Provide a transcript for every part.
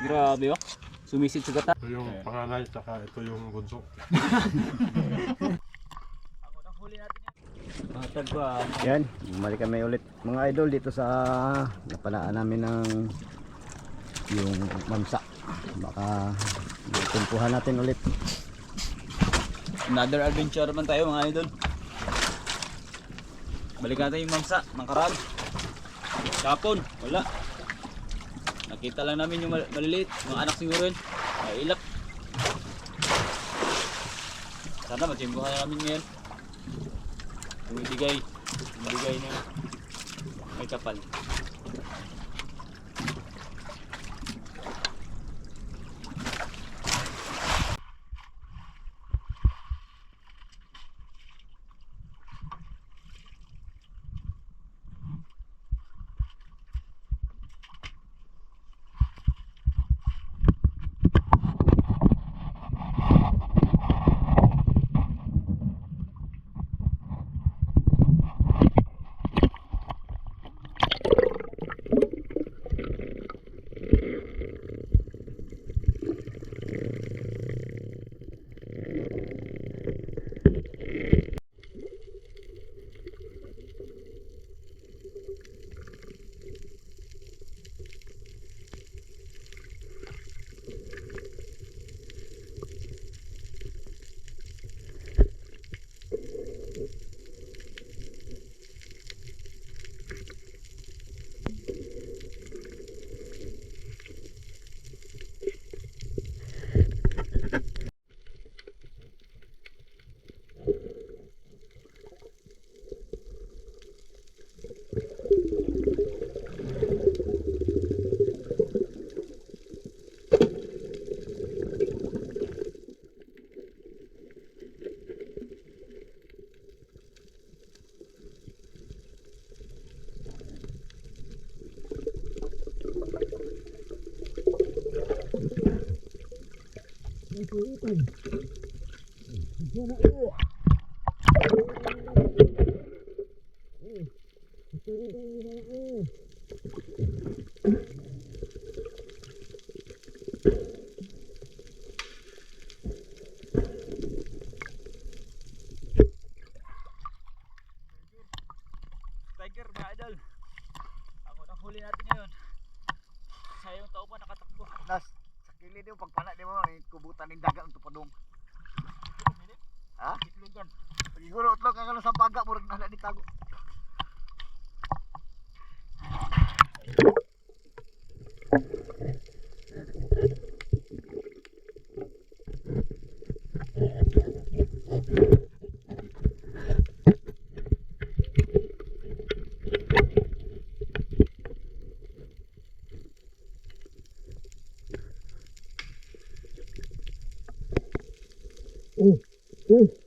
Grabe oh. Sumisid sa gata. Ito yung panganay, tsaka ito yung bunso. Yan, bumalik kami ulit mga idol dito sa napanaan namin ng yung mamsa. Baka tumpuhan natin ulit. Another adventure naman tayo mga idol. Balik natin yung mamsa, ng karag. Kapon, wala. Nakita lang namin yung mal- maliliit, mga anak siguro yun. Ay, ilak. Sana matimbuhan namin ngayon. Bumibigay. Bumibigay na may kapal. sayang tao pa nakatakbo. Nas, sa kilid yung pagpala di mo, may kubutan ng dagat ang tupadong. Ha? Itlogan. Pagiguro, utlog ka lang ano, sa baga, murag na ni tago. Thank you. Yes.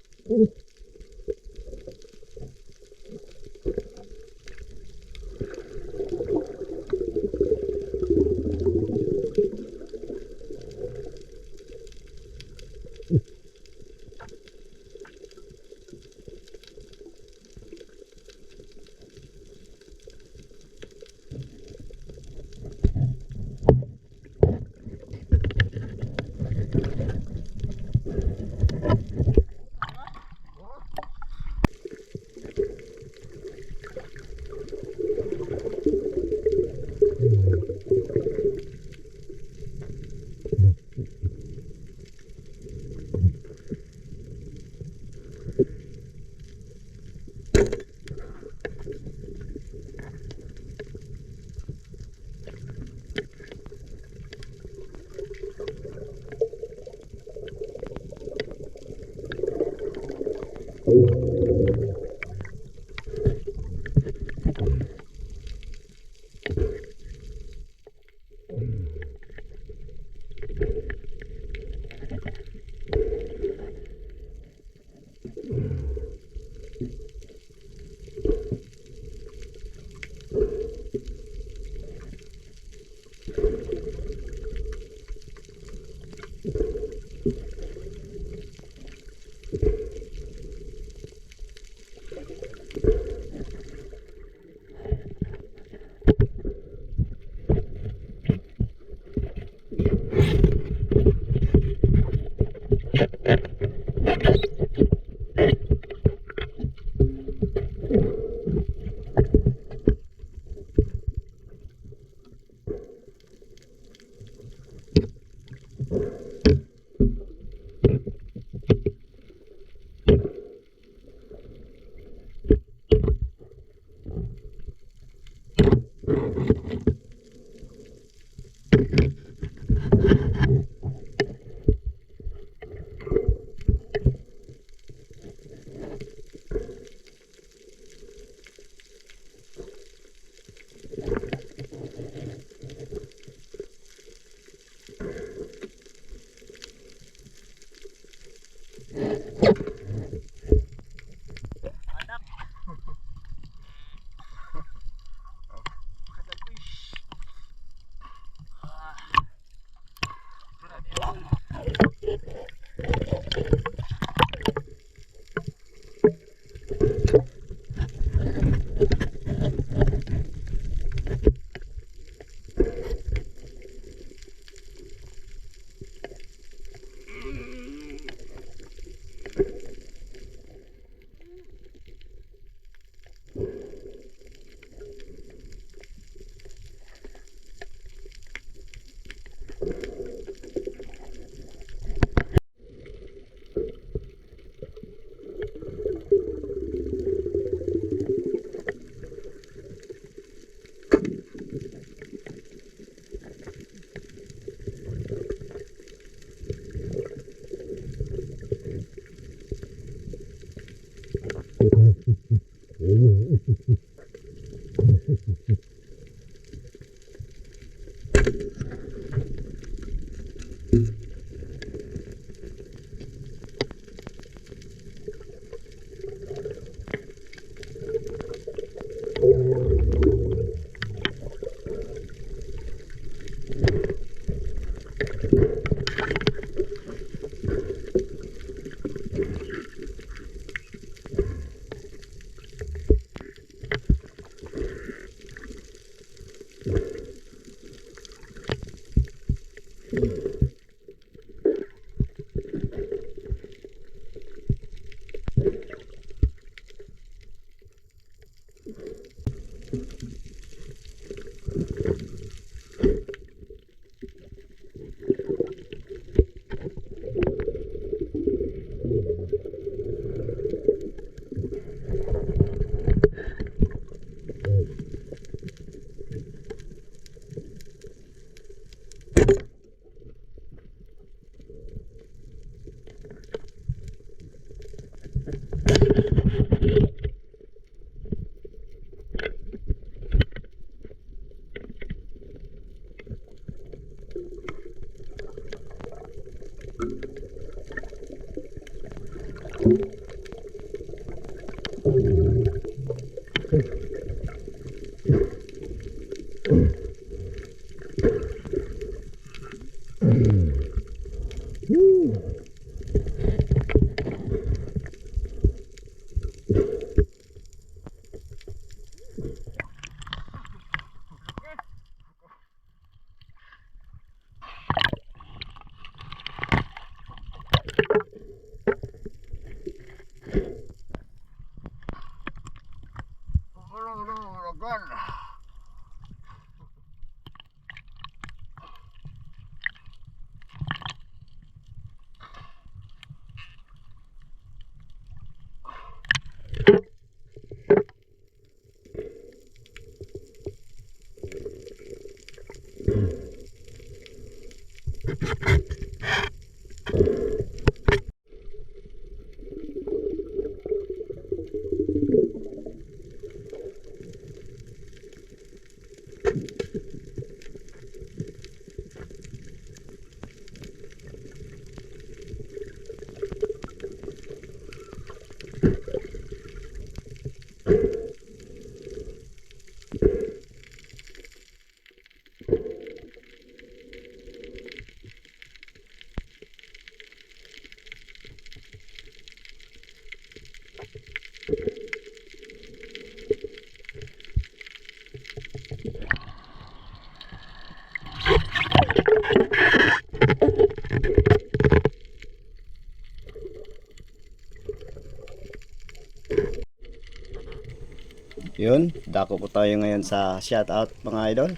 Yun, dako po tayo ngayon sa shoutout mga idol.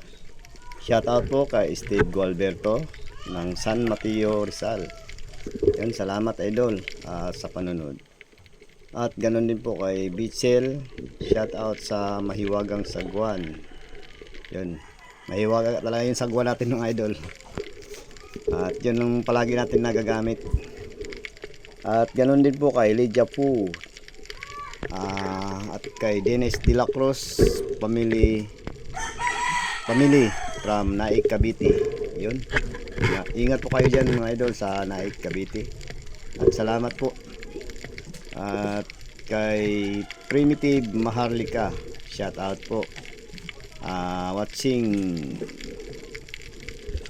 Shoutout po kay Steve Gualberto ng San Mateo Rizal. Yun, salamat idol ah, sa panunod. At ganun din po kay Bitzel, shoutout sa Mahiwagang Sagwan. Yun, mahiwaga talaga yung sagwan natin ng idol. At yun ang palagi natin nagagamit. At ganun din po kay Lydia Pu. Ah, at kay Dennis De La Cruz family family from Naik Cavite. Yun. Ingat, po kayo diyan mga idol sa Naik Cavite. At salamat po. At kay Primitive Maharlika, shout out po. Ah, watching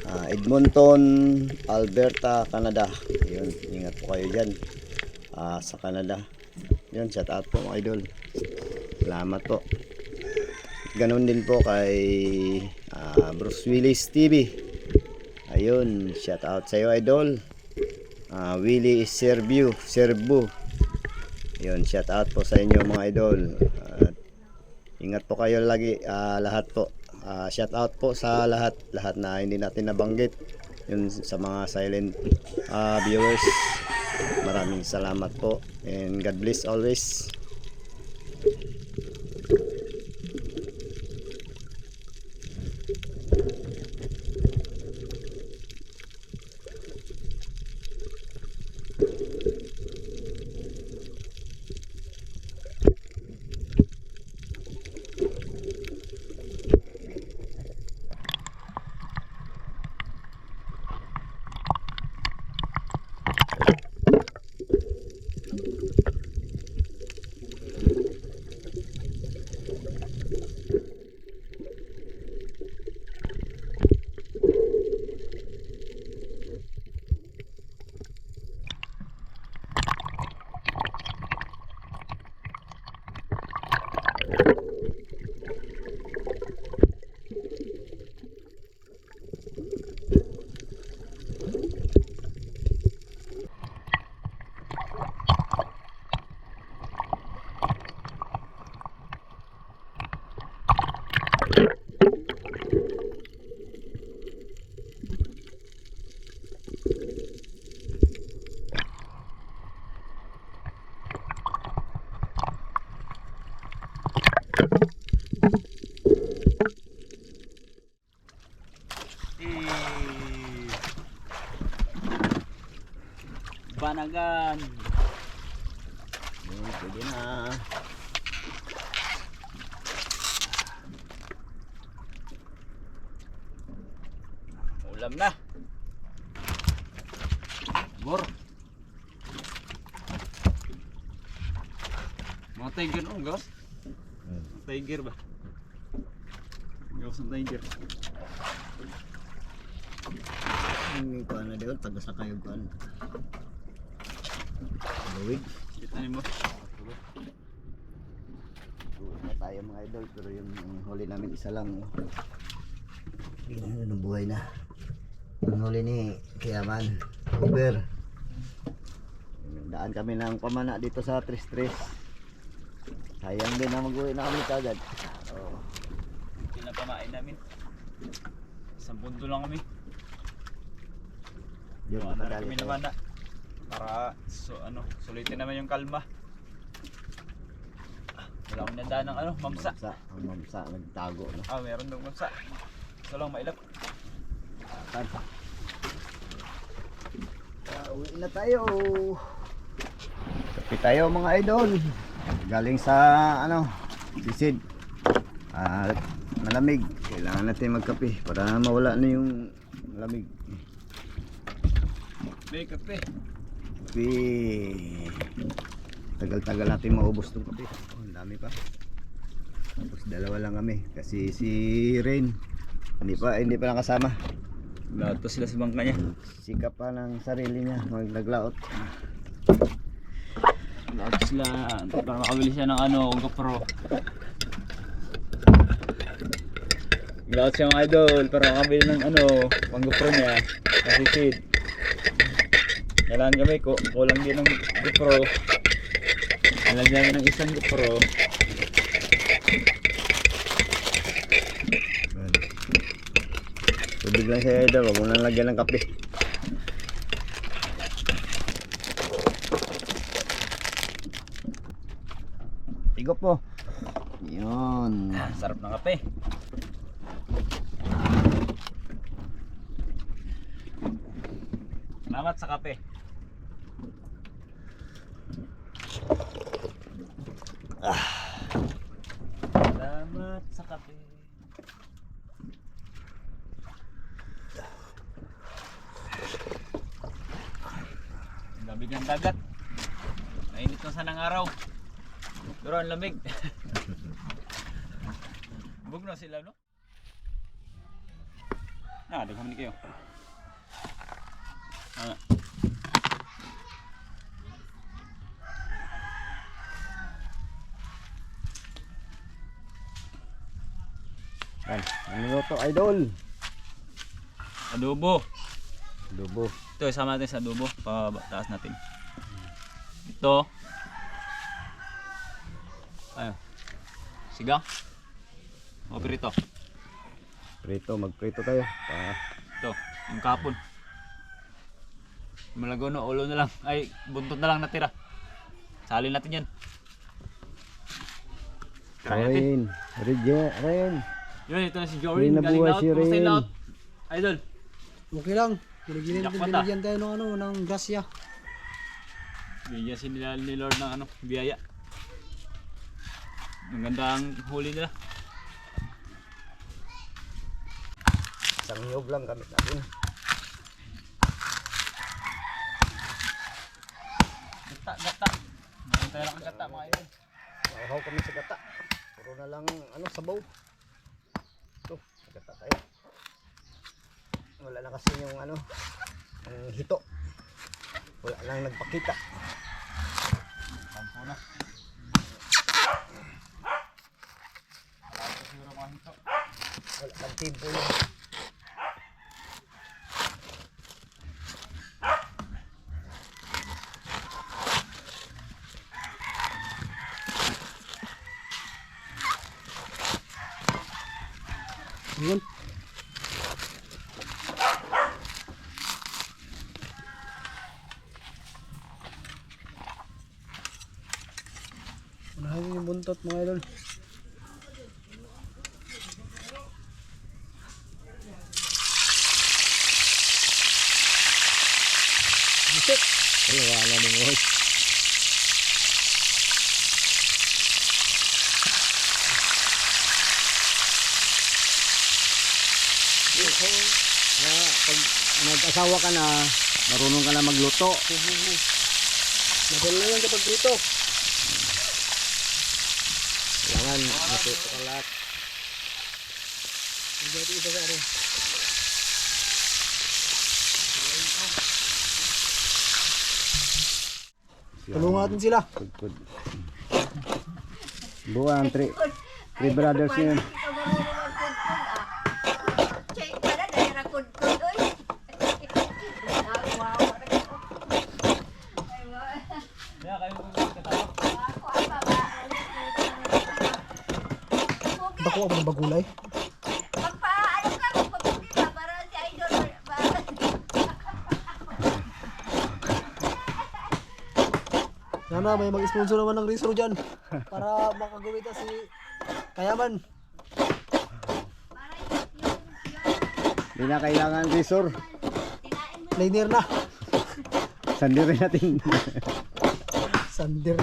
ah, Edmonton, Alberta, Canada. Yun, ingat po kayo diyan. Ah, sa Canada. Yun, shout out po mga idol. Salamat po. Ganon din po kay ah, Bruce Willis TV. Ayun, shout out sa iyo idol. Ah, Willie Serbu, Serbu. Yun, shout out po sa inyo mga idol. At ingat po kayo lagi ah, lahat po. Ah, shout out po sa lahat lahat na hindi natin nabanggit. Yun sa mga silent ah, viewers. Maraming salamat po and God bless always. Banagan. Yun, pwede na. Ulam na. Bor. Mga tiger oh, gas. Tiger ba? Gas ng tiger. Ang kuan na diyon, taga sa kayo. Luwig. Kita mo. Na tayo mga idol, pero yung huli namin isa lang. na yun, buhay na. Ang huli ni Kiyaman, Uber. Daan kami ng pamana dito sa Tris Tris. Sayang din na mag-uwi na kami kagad. Oh. Pinapamain namin. Isang pundo lang kami. Yun, Mga makadali kami naman na. Para so, ano, sulitin naman yung kalma. Ah, Wala akong nandaan ng ano, mamsa. Mamsa, ang mamsa, nagtago na. Ah, meron dong mamsa. Ito lang mailap. Tan. Ah, uwi na tayo. Kape tayo mga idol. Galing sa ano, sisid. Ah, malamig. Kailangan natin magkape para mawala na yung lamig. May kape. Kape. Tagal-tagal natin maubos tong kape. Oh, ang dami pa. Tapos dalawa lang kami kasi si Rain hindi pa hindi pa nakasama. Lahat pa sila sa bangka niya. Sikap pa ng sarili niya mag naglaot. Pa sila para makabili siya ng ano, GoPro. Lahat siya mga idol para makabili ng ano, pang GoPro niya. Kasi shit. Kailangan kami ko, kulang din ng GoPro. Kailangan namin ng isang GoPro. Tubig lang siya idol, wag mo nang lagyan ng kape. Higop mo. Yun. Ah, sarap ng kape. Lamig ng dagat. Mainit na sanang araw. Pero ang lamig. Bug na sila, no? Ah, daghan ni kayo. To idol? Adobo. Dubo. Ito, isama natin sa adobo. Pataas natin. Ito. Ayun. Sigang. O pirito. Prito, magprito tayo. Pa. Ito, yung kapon. Malago no, ulo na lang. Ay, buntot na lang natira. Salin natin yan. Natin. Rain. Regen. Yun, ito na si Rin Jorin. Galing out. si Kumusta yung Rin. laot? Idol. Okay lang. Binigyan, Jackpot, ah. binigyan tayo ng ano, ng grasya. Bigyan si nila ni Lord ng ano, biyaya. Ang ganda ang huli nila. Isang niyog lang gamit natin. Gata, gata. Meron tayo lang gata mga idol. Nauhaw kami sa gata. Puro na lang ano sabaw. Tayo. Wala na kasi yung ano, ang hito. Wala lang nagpakita. Sampo na. Wala ko siguro mga hito. Wala kang timpo. Yun. Unahin yung buntot mga idol. Bisik. Wala na din mo. Na, pag nag-asawa ka na, marunong ka na magluto. Madali lang kapag prito. Kailangan matuto ka lahat. Hindi ito isa sa ano. Tulungan natin sila. Buwan, three, three brothers yun. Bako ako ng bagulay. Sana may mag-sponsor naman ng Rizro dyan. Para makagawita si Kayaman. Hindi na kailangan resort. Liner na. Sandi rin natin. Sander.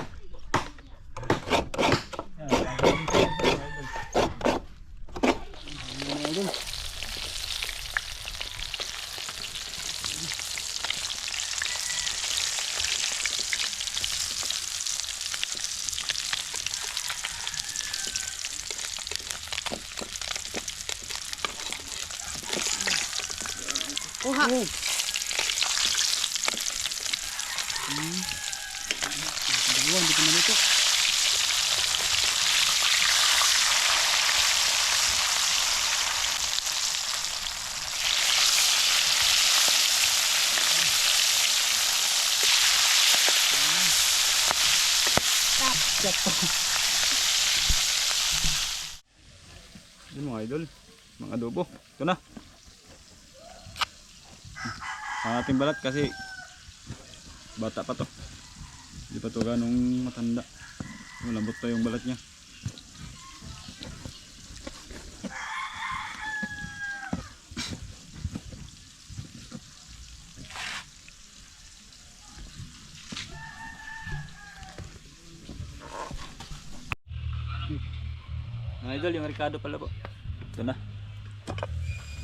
Kuha. Dalawa, hindi ko maluto. Yun mga idol. Mga adobo. Ito na. Ang ating balat kasi bata pa to. Hindi pa to ganong matanda. Malambot pa yung balat niya. Mga idol, yung Ricardo pala po. Ito na.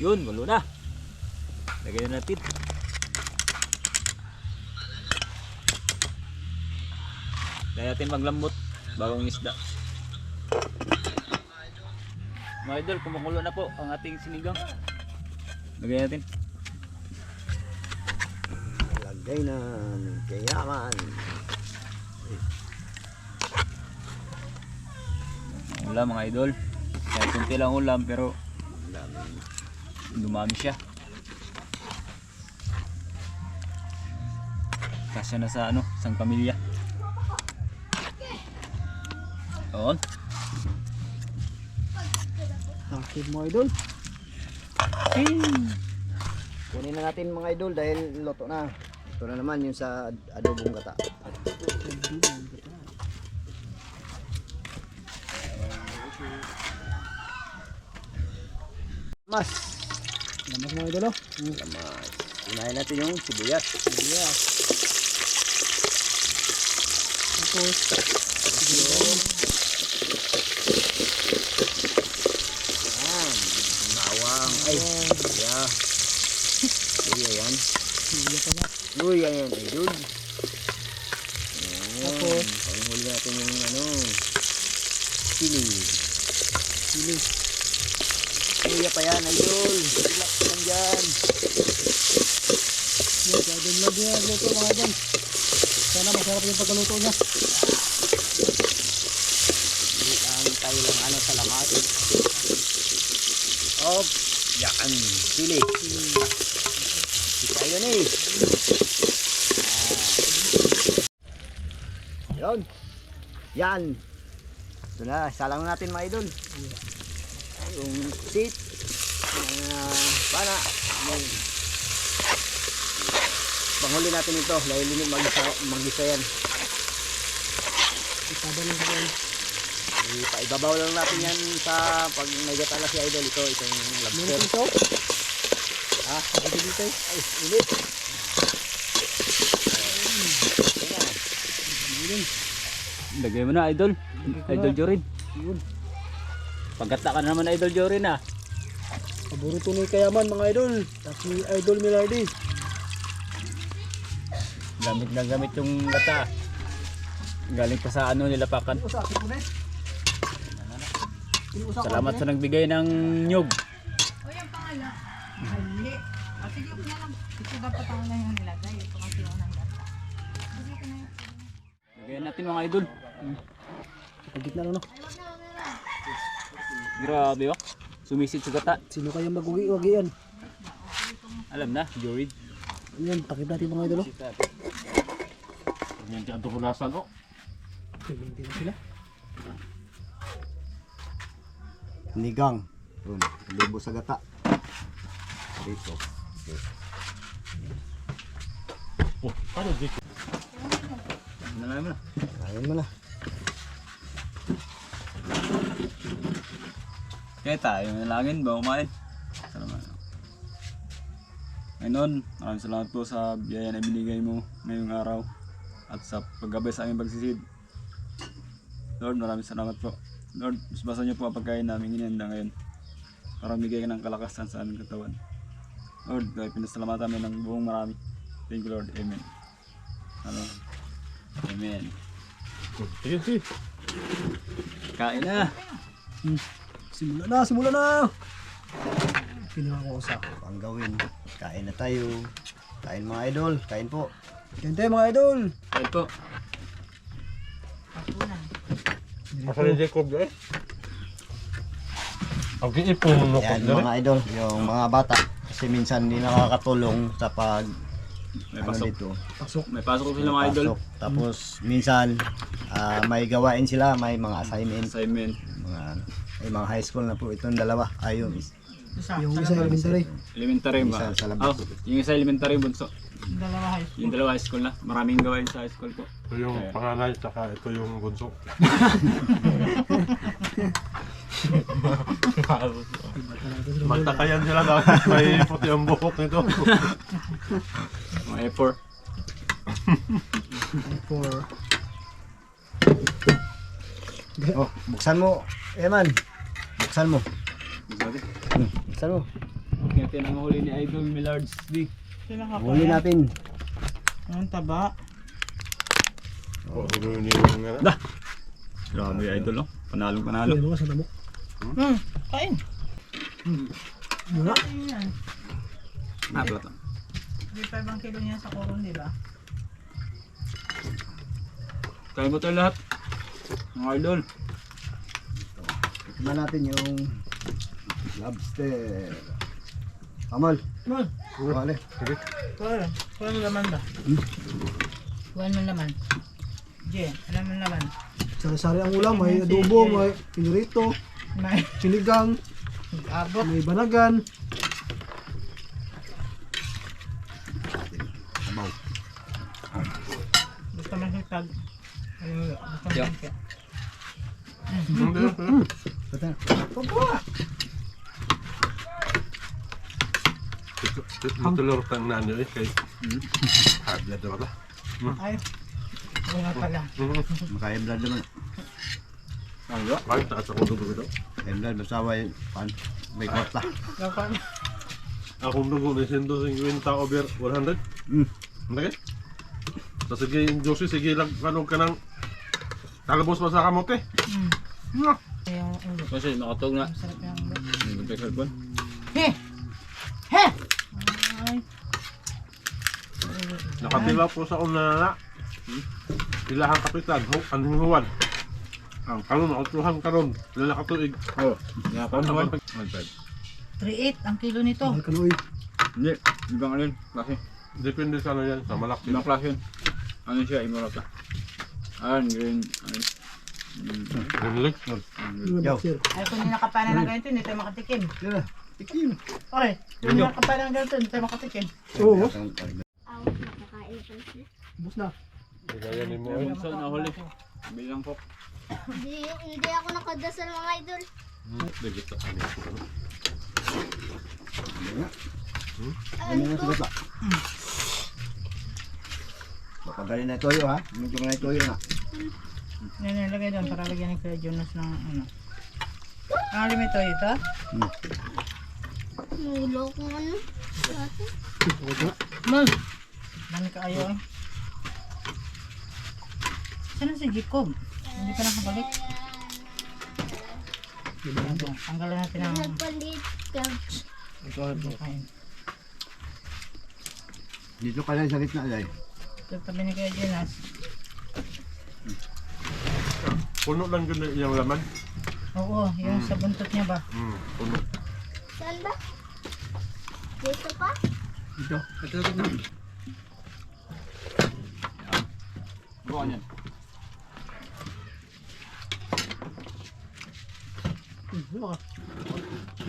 Yun, walo na. Lagay na natin. Kaya natin maglambot bagong isda. Mga idol, kumukulo na po ang ating sinigang. Lagay natin. Lagay na ng kayaman. Ulam mga idol. Kahit kunti lang ulam pero dumami siya. Kasya na sa ano, isang pamilya. On. Akit mo idol. Kunin na natin mga idol dahil loto na. Ito na naman yung sa ad- adobong gata. Mas. Lamas mo idol oh. Mas. Unahin natin yung sibuyas. Yeah. Tapos, Yan. Yeah. Uy, ayan. Idol. Tapos? Panghuli natin yung ano. Sili. Sili. Kuya pa yan, idol. Relax lang dyan. Yes, idol lang yan. Luto mga idol. Sana masarap yung pagkaluto niya. Hindi lang tayo lang ano sa lamat. Op. Yan. Sili. Hindi tayo na eh. Ah. Yun. Yan. Ito na. Salang natin mga idol. Yung seat. Uh, pana. Yung panghuli natin ito. Dahil hindi mag-isa, mag-isa yan. Isada lang yan. Ibabaw lang natin yan sa pag may gatala si Idol. Ito, itong lobster. ito. Ha? Ito dito. Ay, ulit. Ayan. Ayun. Lagay mo na idol. Idol Jorin. Yun. Pagkata ka na naman idol Jorin ah. Paborito ni Kayaman mga idol. Tapos ni Idol Milardi. Gamit na gamit yung gata. Galing pa sa ano nilapakan. Usa Salamat sa nagbigay ng nyug. O yung pangalan. Hindi. O sige, ko na lang. Ito dapat ako na yung nilagay. Ito kasi yung nang data. Sige ko na yun. Lagayan natin mga idol. Sa gitna lang no. Grabe oh. Sumisid sa gata. Sino kayang mag-ugi-ugian? Alam na, Jorin. Yan, takip natin mga idol. oh. Yan dyan tukunasan o. Piminti na sila. Nigang. Yun, libo sa gata. Dito. Oh, ano dito? Nalaman mo na. Ayun mo na. Kaya tayo nalangin ba kumain? Salamat. Ngayon, maraming salamat po sa biyaya na binigay mo ngayong araw at sa paggabay sa aming pagsisid. Lord, maraming salamat po. Lord, basa niyo po ang pagkain namin inihanda ngayon para bigay ng kalakasan sa aming katawan. Lord, kaya pinasalamatan namin ng buong marami. Thank you Lord. Amen. Amen. Amen. Kain na! Simula na, simula na! Pinuha ko sa. Ang gawin. Kain na tayo. Kain mga idol. Kain po. Yan tayo mga idol. Kain po. Asa ni Jacob eh? Ang kiipon no ko Yan mga idol. Yung mga bata. Kasi minsan hindi nakakatulong sa pag May ano pasok. dito. Pasok. May pasok sila mga idol. pasok. Tapos minsan ah, may gawain sila, may mga assignment, Assignment. May mga high school na po itong dalawa. Ayun, Isa. Yung sa isa elementary. Elementary ba? Isa sa labas. Oh, yung isa elementary bunso. Yung dalawa high school. Yung dalawa high school na. Maraming gawain sa high school po. Ito yung panganay, tsaka ito yung bunso. Magtakayan sila dapat may puti ang buhok nito. Mga F4. For... Oh, buksan mo. Eman. Buksan mo. Sabi. Buksan mo. Kaya tinanghuli ni Idol Millards D. Huli natin. Ang taba. Oh. Grabe Idol oh. Panalong panalo. Ano damo? Hmm, kain. Wala. Kain yan. Ah, pala to. Di pa ibang kilo niya sa koron, di ba? Kaya mo tayo lahat. Mga Idol. Tignan natin yung lobster. Amal. Mal, Wale. kuha. Kuha mo laman ba? Kuha mo laman. Je, alam mo laman. Sari-sari ang ulam. May adobo, may pinirito, May sinigang, abot. may banagan. Gusto mo hipag. Ayun, gusto mo Yeah. hipag. Hindi, Ito. Ito. Matulor tang nanyo eh, kay Habla daw ba? Ay, wala pala. Makaya blood naman. Ano? Bakit taas ako dugo ito? Kaya blood. Basta may, pan, may kwarta. Dapat. Akong dugo na 150 over 100. Mm. Ano kaya? So sige, Josie, sige lang, ano ka nang talabos mo sa kamote. Hmm. No. Yung ulo. Kasi nakatog na. Ang sarap yung ulo. Hindi ko cellphone. He! He! Ay. Nakatila po sa una na. Ilahang kapitan, ho, anong huwan. Ang karon, nakatuhan karon. Sila nakatuig. Oh. Nga pa naman. 3.8 ang kilo nito. Mahal ka noy. Hindi. Ibang ano yun. Klase. Depende sa ano yan, sa malaki. Ibang klase yun. Ano siya? Imurap ka. Ah, green. Ano yun? Yo. lobster. Ay, kung hindi nakapanan ng ganito, hindi tayo makatikim. Na. Tikim. Okay, kung hindi nakapanan ng ganito, hindi tayo makatikim. Oo. Awak nakakain pa siya. Bus na. Gaya ni mo eh. Bunso na huli. Bilang po. Hindi, hindi ako nakadasal mga idol. Dagit ka ano ko. Ano na sugat ba? Baka galing na toyo ha. Minto na toyo na. Yan, nilagay doon para lagyan ni Kuya Jonas ng ano. Ang alim ito, ito? Mulo kung ano. Dati. Dami ka ayaw eh. Saan si Jacob? Hindi pa nakabalik. Tanggalan natin ang Nagpalit ka. kain. Dito ka lang sa gitna dahil. Ito tabi ni Kuya Jonas. Puno lang ganda yung laman. Oo, yung sa buntot niya ba? Hmm, puno. Saan ba? Dito pa? Ito. Ito sa gitna. Bukan yan. Ano ka?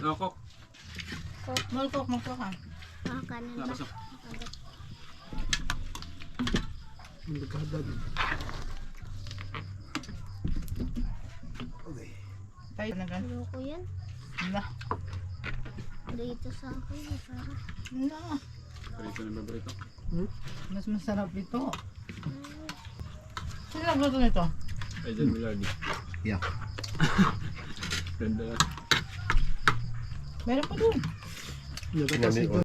Lokok. Malkok, malkok. Ah, kanan ba? Labas oh. Ang nagkahadad. Tayo na gan. Ayoko yan. Wala. Dito sa akin. Masarap. Wala. Parito ng paborito. Mas masarap ito. Sino nagluto nito? Idol Millardi. Yeah. Ganda. Meron pa doon. Nagatas Nani- ito.